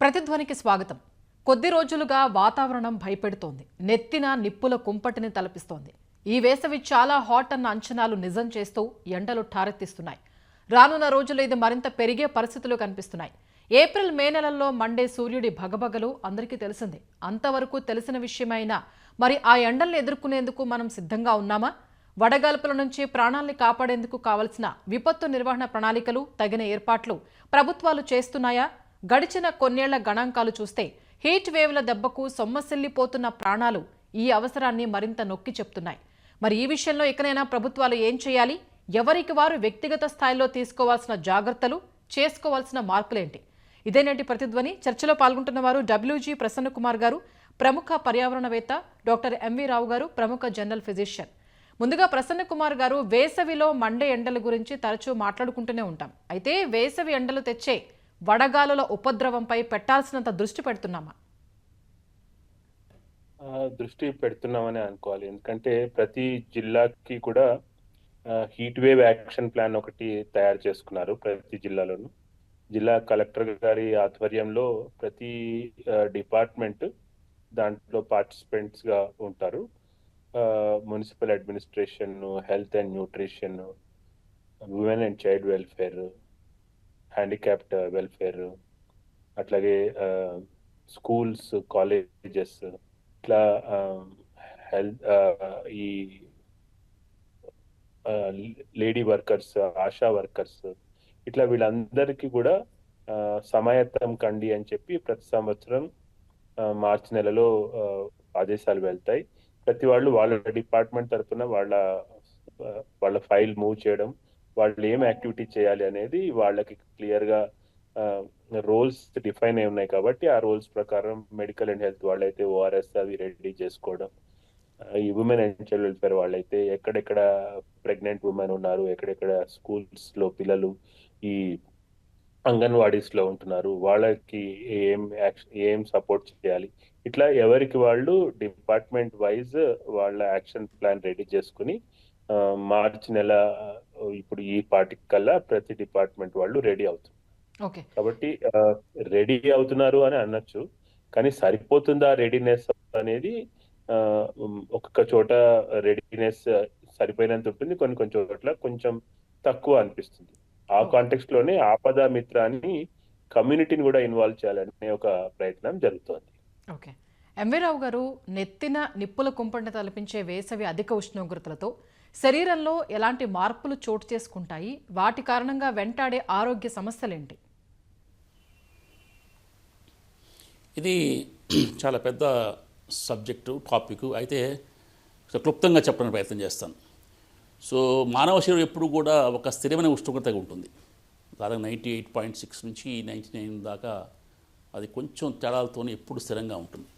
ప్రతిధ్వనికి స్వాగతం. కొద్ది రోజులుగా వాతావరణం భయపెడుతోంది. నెత్తిన నిప్పుల కుంపటిని తలపిస్తోంది. ఈ వేసవి చాలా హాట్ అన్న అంచనాలు నిజం చేస్తూ ఎండలు ఠారెత్తిస్తున్నాయి. రానున్న రోజుల్లో ఇది మరింత పెరిగే పరిస్థితులు కనిపిస్తున్నాయి. ఏప్రిల్ మే నెలల్లో మండే సూర్యుడి భగభగలు అందరికీ తెలిసిందే. అంతవరకు తెలిసిన విషయమైనా మరి ఆ ఎండల్ని ఎదుర్కొనేందుకు మనం సిద్ధంగా ఉన్నామా? వడగాల్పుల నుంచి ప్రాణాల్ని కాపాడేందుకు కావలసిన విపత్తు నిర్వహణ ప్రణాళికలు తగిన ఏర్పాట్లు ప్రభుత్వాలు చేస్తున్నాయా? గడిచిన కొన్నేళ్ళ గణాంకాలు చూస్తే హీట్ వేవ్ల దెబ్బకు సొమ్మసిల్లిపోతున్న ప్రాణాలు ఈ అవసరాన్ని మరింత నొక్కి చెప్తున్నాయి. మరి ఈ విషయంలో ఇకనైనా ప్రభుత్వాలు ఏం చేయాలి? ఎవరికి వారు వ్యక్తిగత స్థాయిలో తీసుకోవాల్సిన జాగ్రత్తలు చేసుకోవాల్సిన మార్పులేంటి ఇదేనేటి ప్రతిధ్వని. చర్చలో పాల్గొంటున్న వారు డబ్ల్యూజీ ప్రసన్న కుమార్ గారు ప్రముఖ పర్యావరణవేత్త డాక్టర్ ఎంవి రావు గారు ప్రముఖ జనరల్ ఫిజిషియన్. ముందుగా ప్రసన్న కుమార్ గారు వేసవిలో మండే ఎండల గురించి తరచూ మాట్లాడుకుంటూనే ఉంటాం. అయితే వేసవి ఎండలు తెచ్చే వడగాలుల ఉపద్రవంపై పెట్టాల్సినంత దృష్టి పెడుతున్నామా? దృష్టి పెడుతున్నామని అనుకోవాలి. ఎందుకంటే ప్రతి జిల్లాకి కూడా హీట్ వేవ్ యాక్షన్ ప్లాన్ ఒకటి తయారు చేసుకున్నారు ప్రతి జిల్లాలోనూ. జిల్లా కలెక్టర్ గారి ఆధ్వర్యంలో ప్రతి డిపార్ట్మెంట్ దాంట్లో పార్టిసిపెంట్స్గా ఉంటారు. Municipal administration health and nutrition women and child welfare handicapped welfare uh, అట్లాగే uh, స్కూల్స్ కాలేజెస్ ఇట్లా um, హెల్త్ uh, ఈ లేడీ వర్కర్స్ ఆశా వర్కర్స్ ఇట్లా వీళ్ళందరికీ కూడా సమాయత్తం కండి అని చెప్పి ప్రతి సంవత్సరం మార్చి నెలలో ఆ, ఆదేశాలు వెళ్తాయి. ప్రతి వాళ్ళు వాళ్ళ డిపార్ట్మెంట్ తరఫున వాళ్ళ వాళ్ళ ఫైల్ మూవ్ చేయడం వాళ్ళు ఏం యాక్టివిటీ చేయాలి అనేది వాళ్ళకి క్లియర్గా రోల్స్ డిఫైన్ అయి ఉన్నాయి కాబట్టి ఆ రోల్స్ ప్రకారం మెడికల్ అండ్ హెల్త్ వాళ్ళైతే ఓఆర్ఎస్ అవి రెడీ చేసుకోవడం. ఈ ఉమెన్ అండ్ చైల్డ్ వెల్ఫేర్ వాళ్ళైతే ఎక్కడెక్కడ ప్రెగ్నెంట్ ఉమెన్ ఉన్నారు ఎక్కడెక్కడ స్కూల్స్లో పిల్లలు ఈ అంగన్వాడీస్లో ఉంటున్నారు వాళ్ళకి ఏం యాక్షన్ ఏం సపోర్ట్ చేయాలి ఇట్లా ఎవరికి వాళ్ళు డిపార్ట్మెంట్ వైజ్ వాళ్ళ యాక్షన్ ప్లాన్ రెడీ చేసుకుని మార్చి నెల ఇప్పుడు ఈ పార్టీ కల్లా ప్రతి డిపార్ట్మెంట్ వాళ్ళు రెడీ అవుతారు. ఓకే. కాబట్టి రెడీ అవుతున్నారు అని అనొచ్చు. కానీ సరిపోతుందా రెడీనెస్ అనేది ఒక్కొక్క చోట రెడీనెస్ సరిపోయినంత ఉంటుంది. కొన్ని కొన్ని చోట్ల కొంచెం తక్కువ అనిపిస్తుంది. ఆ. కాంటెక్స్ట్లోనే ఆపద మిత్ర అని కమ్యూనిటీని కూడా ఇన్వాల్వ్ చేయాలనే ఒక ప్రయత్నం జరుగుతోంది. ఓకే. ఎంవి రావు గారు నెత్తిన నిప్పుల కుంపటిని తలపించే వేసవి అధిక ఉష్ణోగ్రతలతో శరీరంలో ఎలాంటి మార్పులు చోటు చేసుకుంటాయి? వాటి కారణంగా వెంటాడే ఆరోగ్య సమస్యలేంటి? ఇది చాలా పెద్ద సబ్జెక్టు టాపిక్. అయితే క్లుప్తంగా చెప్పడానికి ప్రయత్నం చేస్తాను. సో మానవ శరీరం ఎప్పుడు కూడా ఒక స్థిరమైన ఉష్ణోగ్రతగా ఉంటుంది. దాదాపు నైంటీ ఎయిట్ పాయింట్ సిక్స్ నుంచి నైంటీ నైన్ దాకా అది కొంచెం తేడాలతోనే ఎప్పుడు స్థిరంగా ఉంటుంది.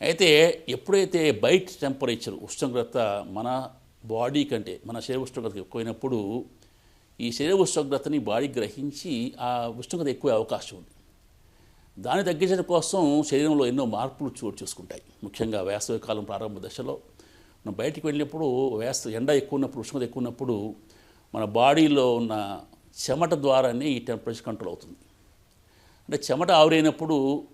అయితే ఎప్పుడైతే బయట టెంపరేచర్ ఉష్ణోగ్రత మన బాడీ కంటే మన శరీర ఉష్ణోగ్రత ఎక్కువైనప్పుడు ఈ శరీర ఉష్ణోగ్రతని బాడీ గ్రహించి ఆ ఉష్ణోగ్రత ఎక్కువ అవకాశం ఉంది. దాన్ని తగ్గించడం కోసం శరీరంలో ఎన్నో మార్పులు చోటు చేసుకుంటాయి. ముఖ్యంగా వేసవి కాలం ప్రారంభ దశలో మనం బయటికి వెళ్ళినప్పుడు వేస ఎండ ఎక్కువ ఉన్నప్పుడు ఉష్ణోగ్రత ఎక్కువ ఉన్నప్పుడు మన బాడీలో ఉన్న చెమట ద్వారానే ఈ టెంపరేచర్ కంట్రోల్ అవుతుంది. అంటే చెమట ఆవిరైనప్పుడు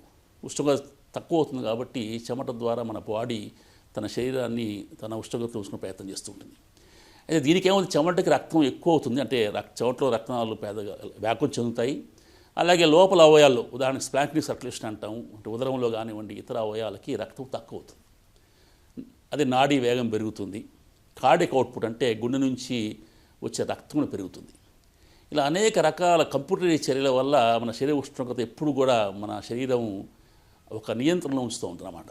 ఉష్ణోగ్రత తక్కువ అవుతుంది కాబట్టి చెమట ద్వారా మన బాడీ తన శరీరాన్ని తన ఉష్ణోగ్రత ఉంచుకునే ప్రయత్నం చేస్తూ ఉంటుంది. అయితే దీనికి చెమటకి రక్తం ఎక్కువ అవుతుంది. అంటే రక్ చెమటలో రక్తనాలు పెద్దగా వ్యాకులు చెందుతాయి. అలాగే లోపల అవయాలు ఉదాహరణకు స్ప్లాంక్నిక్ సర్క్యులేషన్ అంటాం అంటే ఉదరంలో కానివ్వండి ఇతర అవయాలకి రక్తం తక్కువ అవుతుంది అది నాడీ వేగం పెరుగుతుంది. కార్డిక్ అవుట్పుట్ అంటే గుండె నుంచి వచ్చే రక్తం కూడా పెరుగుతుంది. ఇలా అనేక రకాల కంప్యూటర్ చర్యల వల్ల మన శరీర ఉష్ణోగ్రత ఎప్పుడు కూడా మన శరీరం ఒక నియంత్రణలో ఉంచుతూ ఉంటుంది అన్నమాట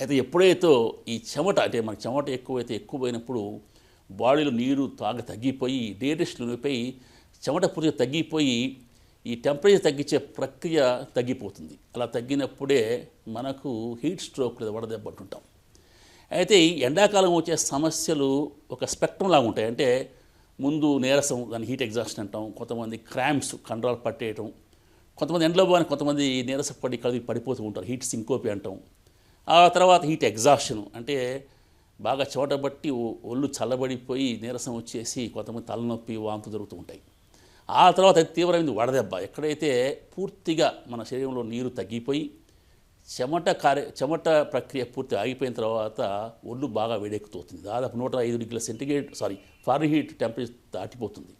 అయితే ఎప్పుడైతే ఈ చెమట అంటే మన చెమట ఎక్కువైతే ఎక్కువ పోయినప్పుడు బాడీలో నీరు తాగ తగ్గిపోయి డీహైడ్రేషన్ ఉండిపోయి చెమట పూర్తిగా తగ్గిపోయి ఈ టెంపరేచర్ తగ్గించే ప్రక్రియ తగ్గిపోతుంది. అలా తగ్గినప్పుడే మనకు హీట్ స్ట్రోక్ లేదా వడదెబ్బ అంటుంటాం. అయితే ఈ ఎండాకాలం వచ్చే సమస్యలు ఒక స్పెక్ట్రం లాగా ఉంటాయి. అంటే ముందు నీరసం దాన్ని హీట్ ఎగ్జాషన్ అంటాం. కొంతమంది క్రాంప్స్ కండరాలు పట్టేయటం. కొంతమంది ఎండలో పోని కొంతమంది నీరసపడి కలిగి పడిపోతూ ఉంటారు. హీట్ సింకోపి అంటాం. ఆ తర్వాత హీట్ ఎగ్జాస్షన్ అంటే బాగా చోటబట్టి బట్టి ఒళ్ళు చల్లబడిపోయి నీరసం వచ్చేసి కొంతమంది తలనొప్పి వాంతులు జరుగుతూ ఉంటాయి. ఆ తర్వాత అది తీవ్రమైనది వడదెబ్బ. ఎక్కడైతే పూర్తిగా మన శరీరంలో నీరు తగ్గిపోయి చెమట కార్య చెమట ప్రక్రియ పూర్తి ఆగిపోయిన తర్వాత ఒళ్ళు బాగా వేడెక్కుతుంది దాదాపు నూట ఐదు డిగ్రీల centigrade sorry Fahrenheit temperature దాటిపోతుంది.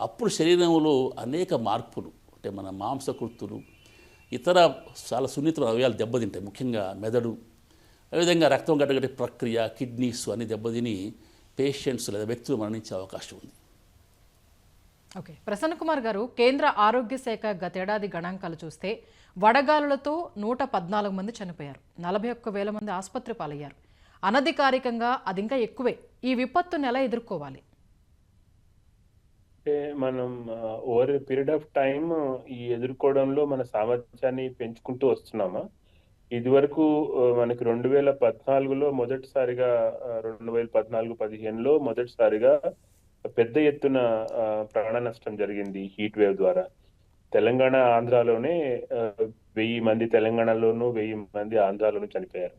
అప్పుడు శరీరంలో అనేక మార్పులు అంటే మన మాంసకృతులు ఇతర చాలా సున్నితమైన అవయాలు దెబ్బతింటాయి. ముఖ్యంగా మెదడు అదేవిధంగా రక్తం గడ్డగట్టే ప్రక్రియ కిడ్నీస్ అన్ని దెబ్బతిని పేషెంట్స్ లేదా వ్యక్తులు మరణించే అవకాశం ఉంది. ఓకే. ప్రసన్న కుమార్ గారు కేంద్ర ఆరోగ్య శాఖ గతేడాది గణాంకాలు చూస్తే వడగాలులతో నూట పద్నాలుగు మంది చనిపోయారు. నలభై ఒక్క వేల మంది ఆసుపత్రి పాలయ్యారు. అనధికారికంగా అది ఇంకా ఎక్కువే. ఈ విపత్తును ఎలా ఎదుర్కోవాలి. అంటే మనం ఓవర్ పీరియడ్ ఆఫ్ టైం ఈ ఎదుర్కోవడంలో మన సామర్థ్యాన్ని పెంచుకుంటూ వస్తున్నామా? ఇది వరకు మనకి రెండు వేల పద్నాలుగులో మొదటిసారిగా రెండు వేల పద్నాలుగు పదిహేనులో మొదటిసారిగా పెద్ద ఎత్తున ప్రాణ నష్టం జరిగింది హీట్ వేవ్ ద్వారా. తెలంగాణ ఆంధ్రాలోనే వెయ్యి మంది తెలంగాణలోను వెయ్యి మంది ఆంధ్రాలోనూ చనిపోయారు.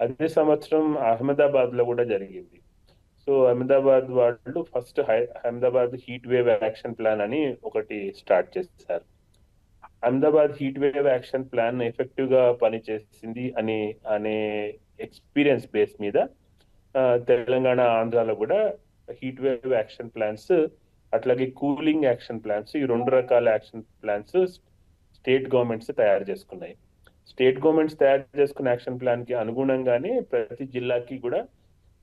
అదే సంవత్సరం అహ్మదాబాద్లో కూడా జరిగింది. సో అహ్మదాబాద్ వాళ్ళు first Ahmedabad heat wave action plan అని ఒకటి స్టార్ట్ చేశారు. Ahmedabad heat wave action plan ఎఫెక్టివ్గా పనిచేసింది అని అనే ఎక్స్పీరియన్స్ బేస్ మీద తెలంగాణ ఆంధ్రాలో కూడా హీట్ వేవ్ యాక్షన్ ప్లాన్స్ అట్లాగే కూలింగ్ యాక్షన్ ప్లాన్స్ ఈ రెండు రకాల యాక్షన్ ప్లాన్స్ స్టేట్ గవర్నమెంట్స్ తయారు చేసుకున్నాయి. స్టేట్ గవర్నమెంట్స్ తయారు చేసుకున్న యాక్షన్ ప్లాన్కి అనుగుణంగానే ప్రతి జిల్లాకి కూడా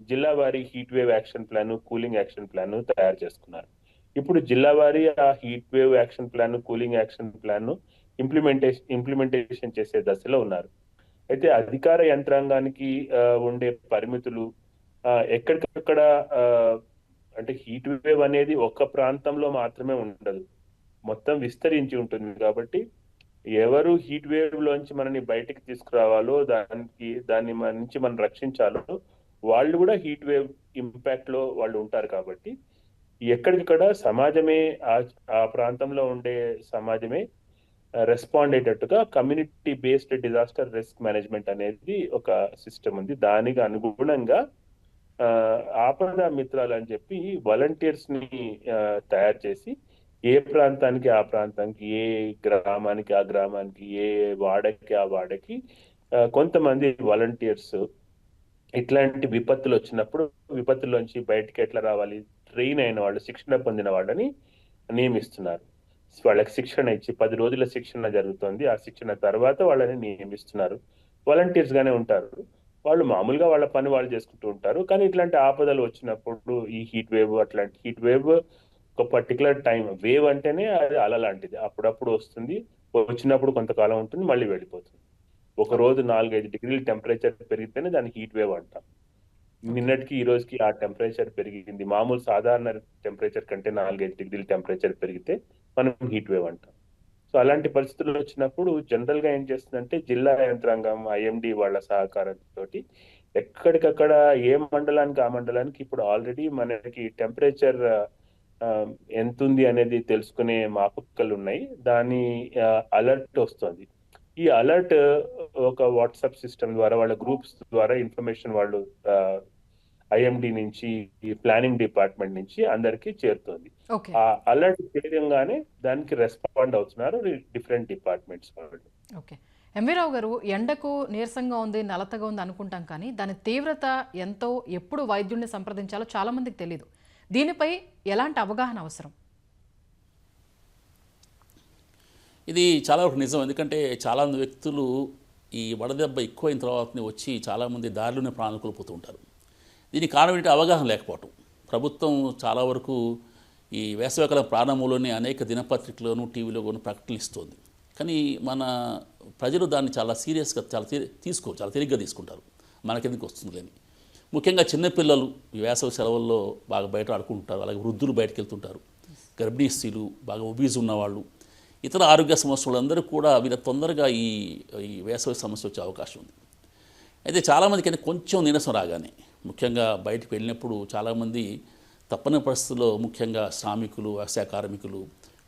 జిల్లా వారీ heat wave action plan cooling action plan తయారు చేసుకున్నారు. ఇప్పుడు జిల్లా వారీ ఆ heat wave action plan cooling action plan implementation implementation చేసే దశలో ఉన్నారు. అయితే అధికార యంత్రాంగానికి ఉండే పరిమితులు ఎక్కడికక్కడ అంటే హీట్ వేవ్ అనేది ఒక్క ప్రాంతంలో మాత్రమే ఉండదు. మొత్తం విస్తరించి ఉంటుంది కాబట్టి ఎవరు హీట్ వేవ్ లోంచి మనని బయటికి తీసుకురావాలో దానికి దాన్ని మన నుంచి మనం రక్షించాలో వాళ్ళు కూడా హీట్ వేవ్ ఇంపాక్ట్లో వాళ్ళు ఉంటారు కాబట్టి ఎక్కడికక్కడ సమాజమే ఆ ఆ ప్రాంతంలో ఉండే సమాజమే రెస్పాండ్ అయ్యేటట్టుగా community based disaster risk management అనేది ఒక సిస్టమ్ ఉంది. దానికి అనుగుణంగా ఆ, ఆపద మిత్రాలు అని చెప్పి వాలంటీర్స్ని తయారు చేసి ఏ ప్రాంతానికి ఆ ప్రాంతానికి ఏ గ్రామానికి ఆ గ్రామానికి ఏ వాడకి ఆ వాడకి కొంతమంది వాలంటీర్స్ ఇట్లాంటి విపత్తులు వచ్చినప్పుడు విపత్తుల్లోంచి బయటికి ఎట్లా రావాలి? ట్రైన్ అయిన వాళ్ళు శిక్షణ పొందిన వాళ్ళని నియమిస్తున్నారు. వాళ్ళకి శిక్షణ ఇచ్చి పది రోజుల శిక్షణ జరుగుతుంది. ఆ శిక్షణ తర్వాత వాళ్ళని నియమిస్తున్నారు. వాలంటీర్స్ గానే ఉంటారు. వాళ్ళు మామూలుగా వాళ్ళ పని వాళ్ళు చేసుకుంటూ ఉంటారు. కానీ ఇట్లాంటి ఆపదలు వచ్చినప్పుడు ఈ హీట్ వేవ్ అట్లాంటి హీట్ వేవ్ ఒక పర్టికులర్ టైం వేవ్ అంటేనే అది అల లాంటిది అప్పుడప్పుడు వస్తుంది. వచ్చినప్పుడు కొంతకాలం ఉంటుంది. మళ్ళీ వెళ్ళిపోతుంది. ఒక రోజు నాలుగైదు డిగ్రీల టెంపరేచర్ పెరిగితేనే దాన్ని హీట్ వేవ్ అంటాం. నిన్నటికి ఈ రోజుకి ఆ టెంపరేచర్ పెరిగింది. మామూలు సాధారణ టెంపరేచర్ కంటే నాలుగైదు డిగ్రీల టెంపరేచర్ పెరిగితే మనం హీట్ వేవ్ అంటాం. సో అలాంటి పరిస్థితులు వచ్చినప్పుడు జనరల్గా ఏం చేస్తుందంటే జిల్లా యంత్రాంగం ఐఎండి వాళ్ళ సహకారంతో ఎక్కడికక్కడ ఏ మండలానికి ఆ మండలానికి ఇప్పుడు ఆల్రెడీ మనకి టెంపరేచర్ ఎంత ఉంది అనేది తెలుసుకునే మాపుకలు ఉన్నాయి దాని అలర్ట్ వస్తుంది. ఈ అలర్ట్ ఒక వాట్సాప్ సిస్టమ్ ద్వారా వాళ్ళ గ్రూప్స్ ద్వారా ఇన్ఫర్మేషన్ వాళ్ళు ఐఎండి నుంచి ఈ ప్లానింగ్ డిపార్ట్మెంట్ నుంచి అందరికీ చేరుతుంది. ఓకే. ఆ అలర్ట్ చేయగానే దానికి రెస్పాండ్ అవుతున్నారు డిఫరెంట్ డిపార్ట్మెంట్స్ వాళ్ళు. ఓకే. ఎంవి రావు గారు ఎండకు నీరసంగా ఉంది నలతగా ఉంది అనుకుంటాం కానీ దాని తీవ్రత ఎంతో ఎప్పుడు వైద్యుడిని సంప్రదించాలో చాలా మందికి తెలియదు దీనిపై ఎలాంటి అవగాహన అవసరం? ఇది చాలా వరకు నిజం. ఎందుకంటే చాలా మంది వ్యక్తులు ఈ వడదెబ్బ ఎక్కువైన తర్వాతనే వచ్చి చాలామంది దారిలోనే ప్రాణాలు కోల్పోతూ ఉంటారు దీనికి కారణం ఏంటి అవగాహన లేకపోవటం. ప్రభుత్వం చాలా వరకు ఈ వేసవికాలం ప్రారంభంలోనే అనేక దినపత్రికలోను టీవీలో కొన్ని ప్రకటనలు ఇస్తుంది కానీ మన ప్రజలు దాన్ని చాలా సీరియస్గా చాలా తీసుకో చాలా తేలిగ్గా తీసుకుంటారు. మనకెందుకు వస్తుంది వస్తుందిలేని ముఖ్యంగా చిన్నపిల్లలు ఈ వేసవి సెలవుల్లో బాగా బయట ఆడుకుంటారు. అలాగే వృద్ధులు బయటకు వెళ్తుంటారు గర్భిణీ స్త్రీలు బాగా ఒబీజ్ ఉన్నవాళ్ళు ఇతర ఆరోగ్య సమస్యలు అందరూ కూడా వీళ్ళ తొందరగా ఈ ఈ వేసవి సమస్య వచ్చే అవకాశం ఉంది. అయితే చాలామందికి అయితే కొంచెం నీరసం రాగానే ముఖ్యంగా బయటకు వెళ్ళినప్పుడు చాలామంది తప్పని పరిస్థితుల్లో ముఖ్యంగా శ్రామికులు వ్యవసాయ కార్మికులు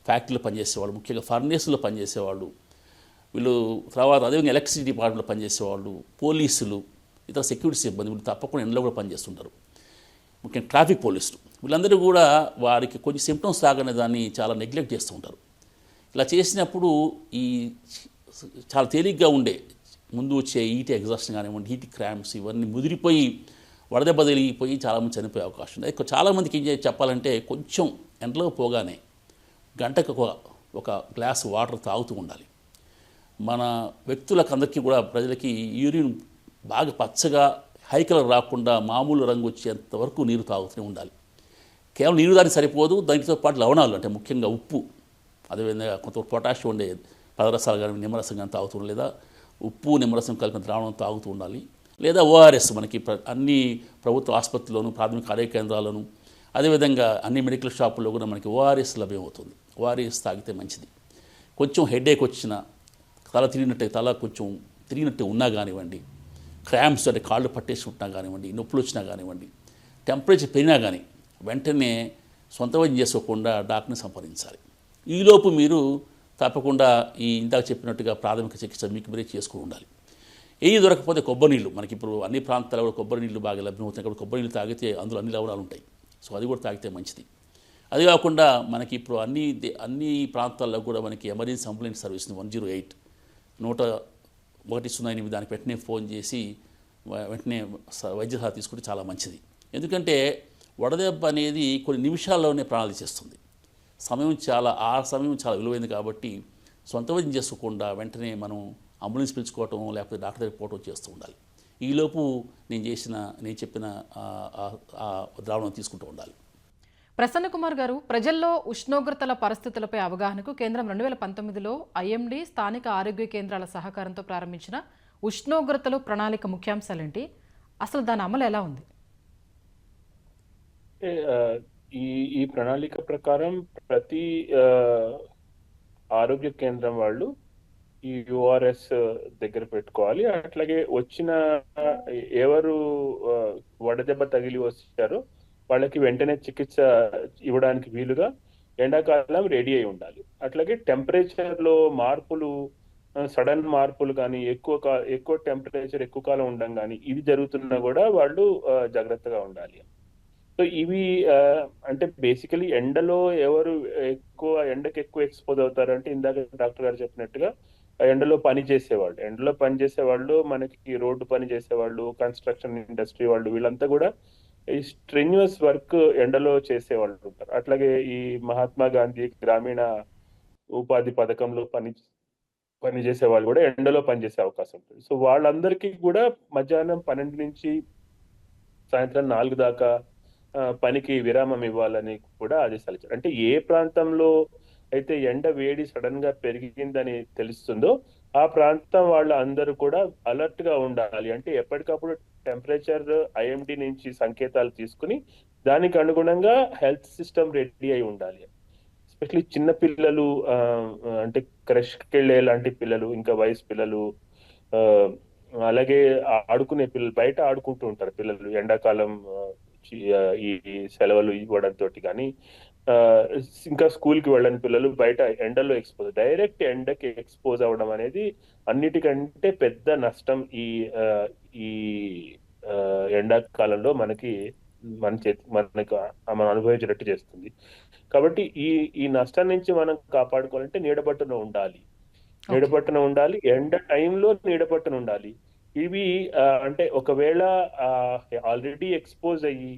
ఫ్యాక్టరీలో పనిచేసేవాళ్ళు ముఖ్యంగా ఫర్నేస్లో పనిచేసేవాళ్ళు వీళ్ళు తర్వాత అదేవిధంగా ఎలక్ట్రిసిటీ డిపార్ట్మెంట్లో పనిచేసేవాళ్ళు పోలీసులు ఇతర సెక్యూరిటీ సిబ్బంది వీళ్ళు తప్పకుండా ఎండలో కూడా పనిచేస్తుంటారు. ముఖ్యంగా ట్రాఫిక్ పోలీసులు వీళ్ళందరూ కూడా వారికి కొన్ని సిమ్టమ్స్ రాగానే దాన్ని చాలా నెగ్లెక్ట్ చేస్తూ ఉంటారు. ఇలా చేసినప్పుడు ఈ చాలా తేలిగ్గా ఉండే ముందు వచ్చే ఈటీ ఎగ్జాస్షన్ కానివ్వండి హీట్ క్రామ్స్ ఇవన్నీ ముదిరిపోయి వడదెబ్బ తగిలిపోయి చాలామంది చనిపోయే అవకాశం ఉంది. చాలామందికి ఏం చేయాలి చెప్పాలంటే కొంచెం ఎండలో పోగానే గంటకు ఒక ఒక గ్లాస్ వాటర్ తాగుతూ ఉండాలి. మన వ్యక్తులకు అందరికీ కూడా ప్రజలకి యూరిన్ బాగా పచ్చగా హై కలర్ రాకుండా మామూలు రంగు వచ్చేంత వరకు నీరు తాగుతూనే ఉండాలి. కేవలం నీరు దానికి సరిపోదు దానితో పాటు లవణాలు అంటే ముఖ్యంగా ఉప్పు. అదేవిధంగా కొంత పొటాషియం ఉండే పదరసాలు కానీ నిమ్మరసం కానీ తాగుతూ లేదా ఉప్పు నిమ్మరసం కలిపిన ద్రావణం తాగుతూ ఉండాలి లేదా ఓఆర్ఎస్ మనకి అన్ని ప్రభుత్వ ఆసుపత్రిలోనూ ప్రాథమిక ఆరోగ్య కేంద్రాల్లోనూ అదేవిధంగా అన్ని మెడికల్ షాపుల్లో కూడా మనకి ఓఆర్ఎస్ లభ్యమవుతుంది. ఓఆర్ఎస్ తాగితే మంచిది. కొంచెం హెడేక్ వచ్చిన తల తిరిగినట్టే తల కొంచెం తిరిగినట్టు ఉన్నా కానివ్వండి క్రాంప్స్ అంటే కాళ్ళు పట్టేసి ఉంటున్నా కానివ్వండి నొప్పులు వచ్చినా కానివ్వండి టెంపరేచర్ పెరిగినా కానీ వెంటనే సొంత వైద్యం చేసుకోకుండా డాక్టర్ని సంప్రదించాలి. ఈలోపు మీరు తప్పకుండా ఈ ఇందాక చెప్పినట్టుగా ప్రాథమిక చికిత్స మీకు మీరే చేసుకుని ఉండాలి. ఏది దొరకకపోతే కొబ్బరి నీళ్ళు మనకి ఇప్పుడు అన్ని ప్రాంతాల్లో కూడా కొబ్బరి నీళ్ళు బాగా లభ్యమవుతాయి కాబట్టి కొబ్బరి నీళ్ళు తాగితే అందులో అన్ని లవణాలు ఉంటాయి. సో అది కూడా తాగితే మంచిది. అది కాకుండా మనకి ఇప్పుడు అన్ని అన్ని ప్రాంతాల్లో కూడా మనకి emergency ambulance service one zero eight. నూట ఒకటి సున్నా ఎనిమిది దానికి వెంటనే ఫోన్ చేసి వెంటనే వైద్య సహా తీసుకుంటే చాలా మంచిది. ఎందుకంటే వడదెబ్బ అనేది కొన్ని నిమిషాల్లోనే ప్రాణాలు చేస్తుంది సమయం చాలా ఆ సమయం చాలా విలువైంది కాబట్టి సొంత వైద్యం చేసుకోకుండా వెంటనే మనం అంబులెన్స్ పిలుచుకోవటం లేకపోతే డాక్టర్ దగ్గర పోవటం చేస్తూ ఉండాలి. ఈలోపు నేను చేసిన నేను చెప్పిన ఆ- ఆ- ఆ ద్రావణం తీసుకుంటూ ఉండాలి. ప్రసన్న కుమార్ గారు ప్రజల్లో ఉష్ణోగ్రతల పరిస్థితులపై అవగాహనకు కేంద్రం రెండు వేల పంతొమ్మిదిలో ఐఎండీ స్థానిక ఆరోగ్య కేంద్రాల సహకారంతో ప్రారంభించిన ఉష్ణోగ్రతలు ప్రణాళిక ముఖ్యాంశాలేంటి? అసలు దాని అమలు ఎలా ఉంది? ఈ ఈ ప్రణాళిక ప్రకారం ప్రతి ఆరోగ్య కేంద్రం వాళ్ళు ఈ యుఆర్ఎస్ దగ్గర పెట్టుకోవాలి. అట్లాగే వచ్చిన ఎవరు వడదెబ్బ తగిలి వచ్చారో వాళ్ళకి వెంటనే చికిత్స ఇవ్వడానికి వీలుగా ఎండాకాలం రెడీ అయి ఉండాలి. అట్లాగే టెంపరేచర్లో మార్పులు సడన్ మార్పులు కానీ ఎక్కువ ఎక్కువ టెంపరేచర్ ఎక్కువ కాలం ఉండడం కానీ ఇది జరుగుతున్నా కూడా వాళ్ళు జాగ్రత్తగా ఉండాలి. సో ఇవి అంటే బేసికలీ ఎండలో ఎవరు ఎక్కువ ఎండకి ఎక్కువ ఎక్స్పోజ్ అవుతారు అంటే ఇందాక డాక్టర్ గారు చెప్పినట్టుగా ఆ ఎండలో పని చేసేవాళ్ళు. ఎండలో పని చేసేవాళ్ళు మనకి రోడ్డు పని చేసేవాళ్ళు కన్స్ట్రక్షన్ ఇండస్ట్రీ వాళ్ళు వీళ్ళంతా కూడా ఈ స్ట్రెన్యువస్ వర్క్ ఎండలో చేసేవాళ్ళు ఉంటారు. అట్లాగే ఈ మహాత్మా గాంధీ గ్రామీణ ఉపాధి పథకంలో పని పని చేసే వాళ్ళు కూడా ఎండలో పనిచేసే అవకాశం ఉంటుంది. సో వాళ్ళందరికీ కూడా మధ్యాహ్నం పన్నెండు నుంచి సాయంత్రం నాలుగు దాకా పనికి విరామం ఇవ్వాలని కూడా ఆదేశాలు ఇచ్చారు అంటే ఏ ప్రాంతంలో అయితే ఎండ వేడి సడన్గా పెరిగిందని తెలుస్తుందో ఆ ప్రాంతం వాళ్ళ అందరూ కూడా అలర్ట్గా ఉండాలి. అంటే ఎప్పటికప్పుడు టెంపరేచర్ ఐఎండి నుంచి సంకేతాలు తీసుకుని దానికి అనుగుణంగా హెల్త్ సిస్టమ్ రెడీ అయి ఉండాలి. ఎస్పెషలీ చిన్న పిల్లలు ఆ, అంటే క్రష్కి వెళ్ళే లాంటి పిల్లలు ఇంకా వయసు పిల్లలు ఆ, అలాగే ఆడుకునే పిల్లలు బయట ఆడుకుంటూ ఉంటారు పిల్లలు ఎండాకాలం ఈ సెలవులు ఇవ్వడంతో కానీ ఆ, ఇంకా స్కూల్కి వెళ్ళని పిల్లలు బయట ఎండలో ఎక్స్పోజ్ డైరెక్ట్ ఎండకి ఎక్స్పోజ్ అవ్వడం అనేది అన్నిటికంటే పెద్ద నష్టం ఈ ఈ ఎండాకాలంలో మనకి మన చేతి మనకు మనం అనుభవించినట్టు చేస్తుంది. కాబట్టి ఈ ఈ నష్టం నుంచి మనం కాపాడుకోవాలంటే నీడబట్టున ఉండాలి. నీడపట్టున ఉండాలి ఎండ టైంలో నీడపట్టున ఉండాలి. ఇవి అంటే ఒకవేళ ఆల్రెడీ ఎక్స్పోజ్ అయ్యి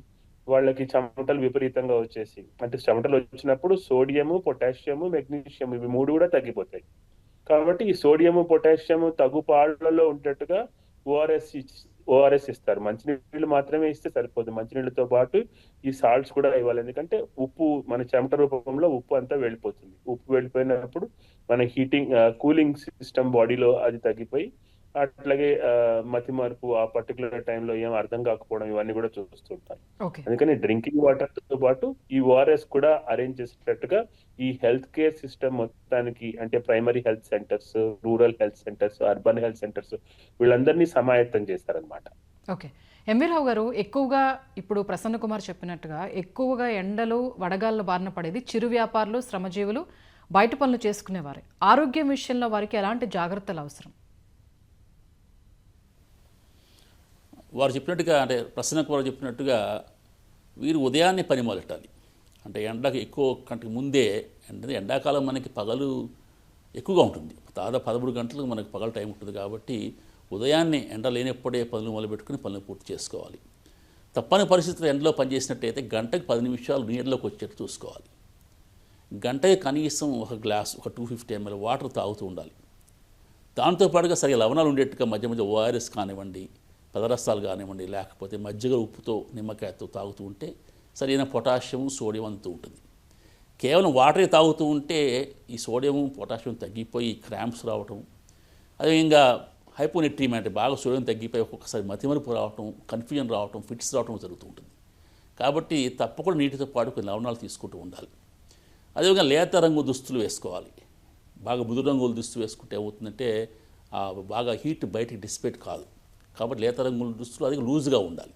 వాళ్ళకి చెమటలు విపరీతంగా వచ్చేసి అంటే చెమటలు వచ్చినప్పుడు సోడియము పొటాషియము మెగ్నీషియం ఇవి మూడు కూడా తగ్గిపోతాయి. కాబట్టి ఈ సోడియము పొటాషియము తగు పాళ్ళలో ఉండేట్టుగా ఓఆర్ఎస్ ఓఆర్ఎస్ ఇస్తారు. మంచినీళ్ళు మాత్రమే ఇస్తే సరిపోదు. మంచినీళ్ళతో పాటు ఈ సాల్ట్స్ కూడా ఇవ్వాలి. ఎందుకంటే ఉప్పు మన చెమట రూపంలో ఉప్పు అంతా వెళ్ళిపోతుంది. ఉప్పు వెళ్ళిపోయినప్పుడు మన హీటింగ్ కూలింగ్ సిస్టమ్ బాడీలో అది తగ్గిపోయి అట్లాగే మతి మార్పు ఆ పర్టికులర్ టైంలో ఏం అర్థం కాకపోవడం ఇవన్నీ కూడా చూస్తుంటారు ఓకే. అందుకని డ్రింకింగ్ వాటర్తో పాటు ఈ ఓఆర్ఎస్ కూడా అరేంజ్ చేసేటట్టుగా ఈ హెల్త్ కేర్ సిస్టమ్ మొత్తానికి అంటే primary health centres rural health centres urban health centres వీళ్ళందరినీ సమాయత్తం చేస్తారనమాట ఓకే. ఎంవీ రావు గారు ఎక్కువగా ఇప్పుడు ప్రసన్న కుమార్ చెప్పినట్టుగా ఎక్కువగా ఎండలు వడగాళ్ళ బారిన పడేది చిరు వ్యాపారులు శ్రమజీవులు బయట పనులు చేసుకునేవారే. ఆరోగ్యం విషయంలో వారికి ఎలాంటి జాగ్రత్తలు అవసరం? వారు చెప్పినట్టుగా అంటే ప్రశ్నకు వారు చెప్పినట్టుగా వీరు ఉదయాన్నే పని మొదలెట్టాలి. అంటే ఎండకు ఎక్కువ కంటికి ముందే అంటే ఎండాకాలం మనకి పగలు ఎక్కువగా ఉంటుంది. దాదాపు పదమూడు గంటలకు మనకు పగల టైం ఉంటుంది కాబట్టి ఉదయాన్నే ఎండ లేనప్పుడే పనులు మొదలుపెట్టుకుని పనులు పూర్తి చేసుకోవాలి. తప్పని పరిస్థితులు ఎండలో పనిచేసినట్టయితే గంటకు పది నిమిషాలు నీళ్ళలోకి వచ్చేట్టు చూసుకోవాలి. గంటకి కనీసం ఒక గ్లాస్ ఒక టూ ఫిఫ్టీ ఎంఎల్ వాటర్ తాగుతూ ఉండాలి. దాంతోపాటుగా సరిగా లవణాలు ఉండేట్టుగా మధ్య మధ్య ఓఆర్ఎస్ కానివ్వండి పదరసాలు కానివ్వండి లేకపోతే మజ్జిగ ఉప్పుతో నిమ్మకాయతో తాగుతూ ఉంటే సరైన పొటాషియం సోడియం అంతా ఉంటుంది. కేవలం వాటరే తాగుతూ ఉంటే ఈ సోడియం పొటాషియం తగ్గిపోయి క్రాంప్స్ రావటం అదేవిధంగా హైపోనెట్రీమ్ అంటే బాగా సోడియం తగ్గిపోయి ఒక్కొక్కసారి మతిమరుపు రావటం కన్ఫ్యూజన్ రావటం ఫిట్స్ రావటం జరుగుతూ ఉంటుంది. కాబట్టి తప్పకుండా నీటితో పాటు కొన్ని లవణాలు తీసుకుంటూ ఉండాలి. అదేవిధంగా లేత రంగు దుస్తులు వేసుకోవాలి. బాగా ముదురు రంగుల దుస్తులు వేసుకుంటే ఏమవుతుందంటే బాగా హీట్ బయటికి డిసిపేట్ కాదు. కాబట్టి లేత రంగుల దుస్తులు అది లూజ్గా ఉండాలి.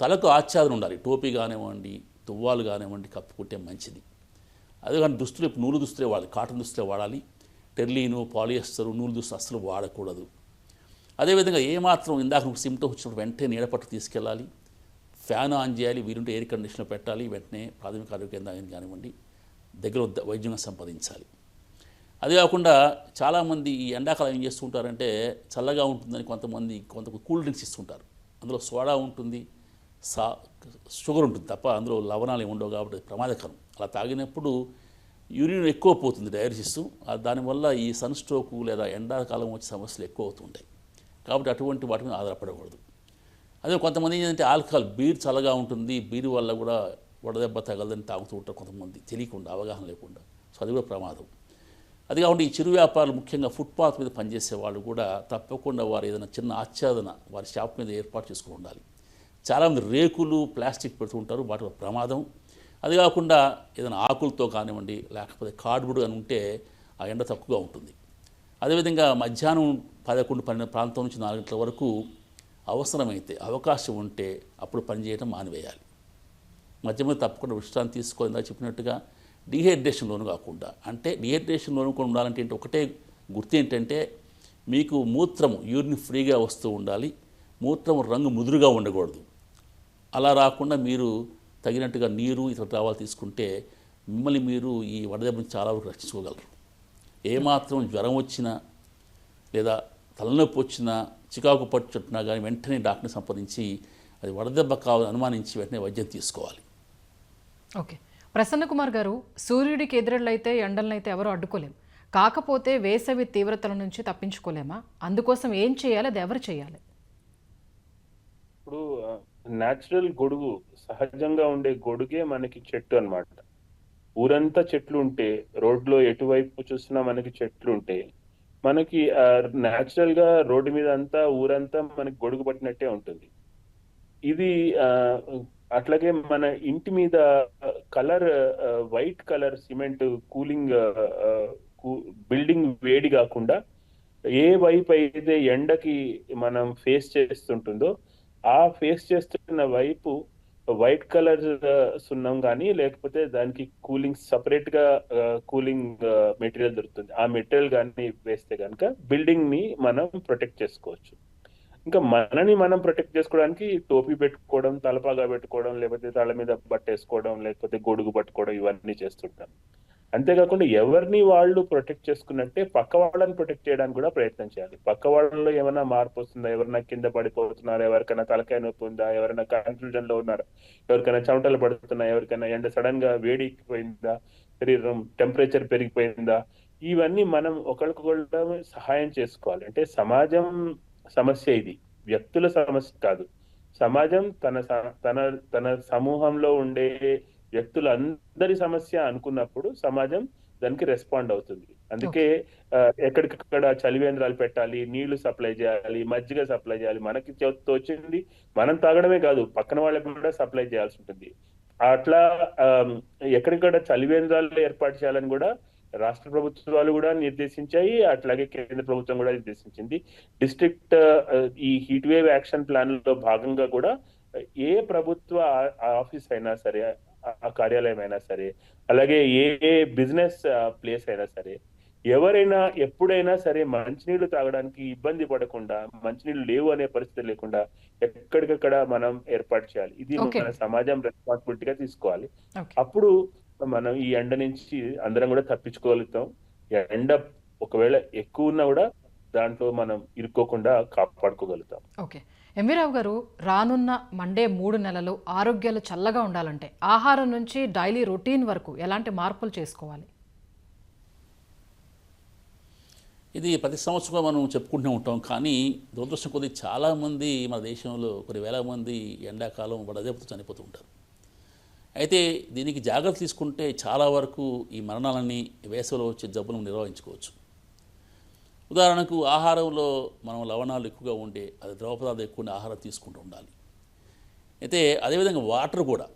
తలకు ఆచ్ఛాదన ఉండాలి. టోపీ కానివ్వండి తువ్వాలు కానివ్వండి కప్పుకుంటే మంచిది. అదే కానీ దుస్తులు ఇప్పుడు నూలు దుస్తులే వాడాలి. కాటన్ దుస్తులే వాడాలి. టెర్లీను పాలియస్టర్ నూలు దుస్తులు అస్సలు వాడకూడదు. అదేవిధంగా ఏమాత్రం ఇందాక సిమ్టమ్ వచ్చినప్పుడు వెంటనే నీడపట్టు తీసుకెళ్ళాలి. ఫ్యాన్ ఆన్ చేయాలి. వీరుంటే ఎయిర్ కండిషనర్ పెట్టాలి. వెంటనే ప్రాథమిక ఆరోగ్య కేంద్రం కానివ్వండి. దగ్గర వద్ద- వైద్యంగా సంపాదించాలి. అదే కాకుండా చాలామంది ఈ ఎండాకాలం ఏం చేస్తుంటారంటే చల్లగా ఉంటుందని కొంతమంది కొంత కూల్ డ్రింక్స్ ఇస్తుంటారు. అందులో సోడా ఉంటుంది సా షుగర్ ఉంటుంది తప్ప అందులో లవణాలు ఏమి ఉండవు కాబట్టి ప్రమాదకరం. అలా తాగినప్పుడు యూరిన్ ఎక్కువ పోతుంది డయాలసిస్. దానివల్ల ఈ సన్ స్ట్రోక్ లేదా ఎండాకాలం వచ్చే సమస్యలు ఎక్కువ అవుతుంటాయి కాబట్టి అటువంటి వాటి మీద ఆధారపడకూడదు. అదే కొంతమంది ఏంటంటే ఆల్కహాల్ బీర్ చల్లగా ఉంటుంది. బీర్ వల్ల కూడా వడదెబ్బ తగలదని తాగుతూ ఉంటారు కొంతమంది. తెలియకుండా అవగాహన లేకుండా. సో అది కూడా ప్రమాదం. అది కాకుండా ఈ చిరు వ్యాపారాలు ముఖ్యంగా ఫుట్పాత్ మీద పనిచేసే వాళ్ళు కూడా తప్పకుండా వారు ఏదైనా చిన్న ఆచ్ఛాదన వారి షాప్ మీద ఏర్పాటు చేసుకుని ఉండాలి. చాలామంది రేకులు ప్లాస్టిక్ పెడుతూ ఉంటారు వాటి వల్ల ప్రమాదం. అది కాకుండా ఏదైనా ఆకులతో కానివ్వండి లేకపోతే కార్డ్బోర్డ్ కానీ ఉంటే ఆ ఎండ తక్కువగా ఉంటుంది. అదేవిధంగా మధ్యాహ్నం పదకొండు పన్నెండు ప్రాంతం నుంచి నాలుగు గంటల వరకు అవసరమైతే అవకాశం ఉంటే అప్పుడు పనిచేయడం మానివేయాలి. మధ్య మధ్య తప్పకుండా విశ్రాంతి తీసుకోవాలి చెప్పినట్టుగా డిహైడ్రేషన్ లోను కాకుండా అంటే డిహైడ్రేషన్ లోను కూడా ఉండాలంటే ఏంటి ఒకటే గుర్తు ఏంటంటే మీకు మూత్రం యూరిన్ ఫ్రీగా వస్తూ ఉండాలి మూత్రం రంగు ముదురుగా ఉండకూడదు. అలా రాకుండా మీరు తగినట్టుగా నీరు ఇతర ద్రావాలు తీసుకుంటే మిమ్మల్ని మీరు ఈ వడదెబ్బ నుంచి చాలా వరకు రక్షించుకోగలరు. ఏమాత్రం జ్వరం వచ్చినా లేదా తలనొప్పి వచ్చినా చికాకు పట్టుచుట్టినా కానీ వెంటనే డాక్టర్ని సంప్రదించి అది వడదెబ్బ కావాలని అనుమానించి వెంటనే వైద్యం తీసుకోవాలి. ఓకే. ప్రసన్న కుమార్ గారు సూర్యుడికి ఎదురెళ్ళైతే ఎండలనైతే ఎవరు అడ్డుకోలేం. కాకపోతే వేసవి తీవ్రతల నుంచి తప్పించుకోలేమా? అందుకోసం ఏం చేయాలి? అది ఎవరు చేయాలి? ఇప్పుడు న్యాచురల్ గొడుగు సహజంగా ఉండే గొడుగే మనకి చెట్టు అన్నమాట. ఊరంతా చెట్లు ఉంటే రోడ్లో ఎటువైపు చూసినా మనకి చెట్లు ఉంటే మనకి న్యాచురల్గా రోడ్డు మీద అంతా ఊరంతా మనకి గొడుగు పట్టినట్టే ఉంటుంది. ఇది ఆ, అట్లాగే మన ఇంటి మీద colour white colour cement cooling building వేడి కాకుండా ఏ వైపు అయితే ఎండకి మనం ఫేస్ చేస్తుంటుందో ఆ ఫేస్ చేస్తున్న వైపు వైట్ కలర్ సున్నం కానీ లేకపోతే దానికి కూలింగ్ సపరేట్గా కూలింగ్ మెటీరియల్ దొరుకుతుంది. ఆ మెటీరియల్ కానీ వేస్తే కనుక బిల్డింగ్ని మనం ప్రొటెక్ట్ చేసుకోవచ్చు. ఇంకా మనని మనం ప్రొటెక్ట్ చేసుకోవడానికి టోపీ పెట్టుకోవడం తలపాగా పెట్టుకోవడం లేకపోతే తల మీద బట్టేసుకోవడం లేకపోతే గొడుగు పట్టుకోవడం ఇవన్నీ చేస్తుంటాం. అంతేకాకుండా ఎవరిని వాళ్ళు ప్రొటెక్ట్ చేసుకున్నట్టే పక్క వాళ్ళని ప్రొటెక్ట్ చేయడానికి కూడా ప్రయత్నం చేయాలి. పక్క వాళ్ళలో ఏమైనా మార్పు వస్తుందా? ఎవరైనా కింద పడిపోతున్నారా? ఎవరికైనా తలకాయ నొప్పి ఉందా? ఎవరైనా కన్ఫ్యూజన్లో ఉన్నారా? ఎవరికైనా చెమటలు పడుతున్నా ఎవరికైనా ఎండ సడన్గా వేడిపోయిందా శరీరం టెంపరేచర్ పెరిగిపోయిందా? ఇవన్నీ మనం ఒకరికొకరు సహాయం చేసుకోవాలి. అంటే సమాజం సమస్య ఇది. వ్యక్తుల సమస్య కాదు. సమాజం తన స- తన తన సమూహంలో ఉండే వ్యక్తులందరి సమస్య అనుకున్నప్పుడు సమాజం దానికి రెస్పాండ్ అవుతుంది. అందుకే ఎక్కడికక్కడ చలివేంద్రాలు పెట్టాలి నీళ్ళు సప్లై చేయాలి మజ్జిగ సప్లై చేయాలి. మనకి చే- తోచింది మనం తాగడమే కాదు పక్కన వాళ్ళకి కూడా సప్లై చేయాల్సి ఉంటుంది. అట్లా ఎక్కడికక్కడ చలివేంద్రాలు ఏర్పాటు చేయాలని కూడా రాష్ట్ర ప్రభుత్వాలు కూడా నిర్దేశించాయి అట్లాగే కేంద్ర ప్రభుత్వం కూడా నిర్దేశించింది. డిస్ట్రిక్ట్ ఈ హీట్ వేవ్ యాక్షన్ ప్లాన్లో భాగంగా కూడా ఏ ప్రభుత్వ ఆఫీస్ అయినా సరే ఆ- కార్యాలయం అయినా సరే అలాగే ఏ బిజినెస్ ప్లేస్ అయినా సరే ఎవరైనా ఎప్పుడైనా సరే మంచినీళ్ళు తాగడానికి ఇబ్బంది పడకుండా మంచినీళ్ళు లేవు అనే పరిస్థితి లేకుండా ఎక్కడికక్కడ మనం ఏర్పాటు చేయాలి. ఇది. మన సమాజం రెస్పాన్సిబిలిటీగా తీసుకోవాలి. అప్పుడు మనం ఈ ఎండ నుంచి అందరం కూడా తప్పించుకోగలుగుతాం. ఎండ ఒకవేళ ఎక్కువ ఉన్నా కూడా దాంట్లో మనం ఇరుక్కోకుండా కాపాడుకోగలుగుతాం. ఓకే. ఎంవీరావు గారు రానున్న మండే మూడు నెలలు ఆరోగ్యాలు చల్లగా ఉండాలంటే ఆహారం నుంచి డైలీ రొటీన్ వరకు ఎలాంటి మార్పులు చేసుకోవాలి? ఇది ప్రతి సంవత్సరం మనం చెప్పుకుంటూ ఉంటాం. కానీ దురదృష్టం కొద్ది చాలామంది మన దేశంలో కొన్ని వేల మంది ఎండాకాలం వడదెబ్బతో చనిపోతూ ఉంటారు. అయితే దీనికి జాగ్రత్త తీసుకుంటే చాలా వరకు ఈ మరణాలని వేసవిలో వచ్చే జబ్బులను నిర్వహించుకోవచ్చు. ఉదాహరణకు ఆహారంలో మనం లవణాలు ఎక్కువగా ఉండే అది ద్రవ పదార్థం ఎక్కువ ఆహారం తీసుకుంటూ ఉండాలి. అయితే అదేవిధంగా వాటర్ కూడా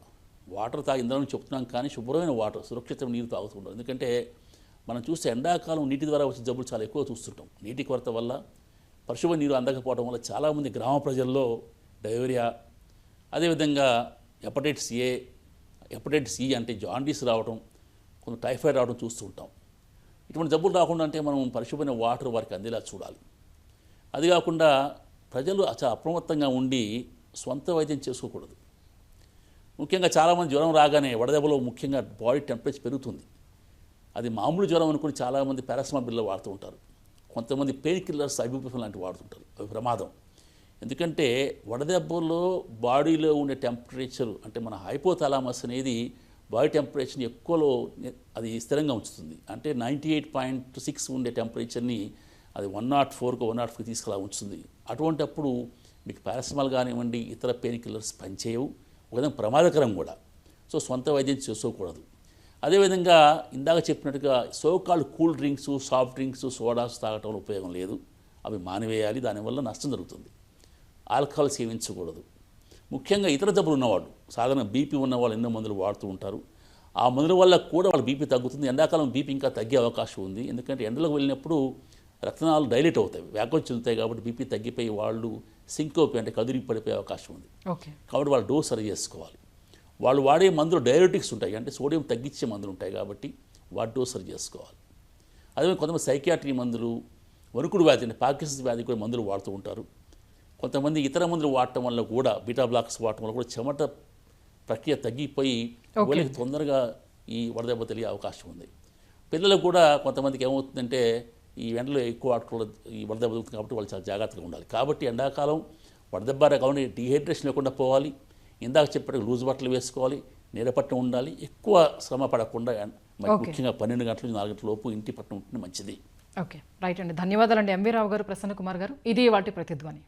వాటర్ తాగి ఇందులో చెప్తున్నాం కానీ శుభ్రమైన వాటర్ సురక్షితమైన నీరు తాగుతుంటాం ఎందుకంటే మనం చూస్తే ఎండాకాలం నీటి ద్వారా వచ్చే జబ్బులు చాలా ఎక్కువ చూస్తుంటాం. నీటి కొరత వల్ల పరిశుభ్ర నీరు అందకపోవడం వల్ల చాలామంది గ్రామ ప్రజల్లో డయోరియా అదేవిధంగా హెపటైటిస్ ఏ హెపటైటిస్ సి అంటే జాండీస్ రావడం కొంత టైఫాయిడ్ రావడం చూస్తూ ఉంటాం. ఇటువంటి జబ్బులు రాకుండా అంటే మనం పరిశుభ్రమైన వాటర్ వారికి అందేలా చూడాలి. అది కాకుండా ప్రజలు చాలా అప్రమత్తంగా ఉండి స్వంత వైద్యం చేసుకోకూడదు. ముఖ్యంగా చాలామంది జ్వరం రాగానే వడదెబ్బలో ముఖ్యంగా బాడీ టెంపరేచర్ పెరుగుతుంది. అది మామూలు జ్వరం అనుకుని చాలామంది పారాసిమాబిల్లో వాడుతూ ఉంటారు. కొంతమంది పెయిన్ కిల్లర్స్ అభిప్రాయం లాంటివి వాడుతుంటారు అవి ప్రమాదం. ఎందుకంటే వడదెబ్బలో బాడీలో ఉండే టెంపరేచర్ అంటే మన హైపోథాలామస్ అనేది బాడీ టెంపరేచర్ని ఎక్కువలో అది స్థిరంగా ఉంచుతుంది. అంటే నైంటీ ఎయిట్ పాయింట్ సిక్స్ ఉండే టెంపరేచర్ని అది వన్ నాట్ ఫోర్కి వన్ నాట్ ఫైవ్ తీసుకులా ఉంచుతుంది. అటువంటప్పుడు మీకు పారాసిమాల్ కానివ్వండి ఇతర పెయిన్ కిల్లర్స్ పనిచేయవు ఒక విధంగా ప్రమాదకరం కూడా. సో సొంత వైద్యం చేసుకోకూడదు. అదేవిధంగా ఇందాక చెప్పినట్టుగా so called cool drinks soft drinks sodas తాగటం వల్ల ఉపయోగం లేదు. అవి మానివేయాలి దానివల్ల నష్టం జరుగుతుంది. ఆల్కహాల్ సేవించకూడదు. ముఖ్యంగా ఇతర జబ్బులు ఉన్నవాళ్ళు సాధారణ బీపీ ఉన్నవాళ్ళు ఎన్నో మందులు వాడుతూ ఉంటారు. ఆ మందుల వల్ల కూడా వాళ్ళ బీపీ తగ్గుతుంది. ఎండాకాలం బీపీ ఇంకా తగ్గే అవకాశం ఉంది. ఎందుకంటే ఎండలకు వెళ్ళినప్పుడు రక్తనాలు డైలేట్ అవుతాయి. వ్యాకోచం చెందుతాయి కాబట్టి బీపీ తగ్గిపోయి వాళ్ళు సింకోపి అంటే కదిరి పడిపోయే అవకాశం ఉంది. ఓకే. కాబట్టి వాళ్ళు డోస్ సరి చేసుకోవాలి. వాళ్ళు వాడే మందులు డయాబెటిక్స్ ఉంటాయి. అంటే సోడియం తగ్గించే మందులు ఉంటాయి కాబట్టి వాటి డోస్ సరి చేసుకోవాలి. అదే కొంతమంది సైకియాట్రీ మందులు వణుకుడు వ్యాధి అంటే పార్కిన్స్ వ్యాధి కూడా మందులు వాడుతూ ఉంటారు. కొంతమంది ఇతర మందులు వాడటం వల్ల కూడా బీటా బ్లాక్స్ వాడటం వల్ల కూడా చెమట ప్రక్రియ తగ్గిపోయి. వాళ్ళకి తొందరగా ఈ వడదెబ్బ తెలియ అవకాశం ఉంది. పిల్లలకు కూడా కొంతమందికి ఏమవుతుందంటే ఈ ఎండలో ఎక్కువ ఆడుకోవడం ఈ వడదెబ్బ తగ్గుతుంది కాబట్టి వాళ్ళు చాలా జాగ్రత్తగా ఉండాలి. కాబట్టి ఎండాకాలం వడదెబ్బ కాబట్టి డిహైడ్రేషన్ లేకుండా పోవాలి. ఇందాక చెప్పినట్టు లూజ్ బట్టలు వేసుకోవాలి నీడపట్నం ఉండాలి ఎక్కువ శ్రమ పడకుండా. ముఖ్యంగా పన్నెండు గంటల నాలుగు గంటల లోపు ఇంటి పట్టణం ఉంటే మంచిది. ఓకే. రైట్ అండి. ధన్యవాదాలండి. ఎంవీరావు గారు ప్రసన్న కుమార్ గారు. ఇది వాటి ప్రతిధ్వని.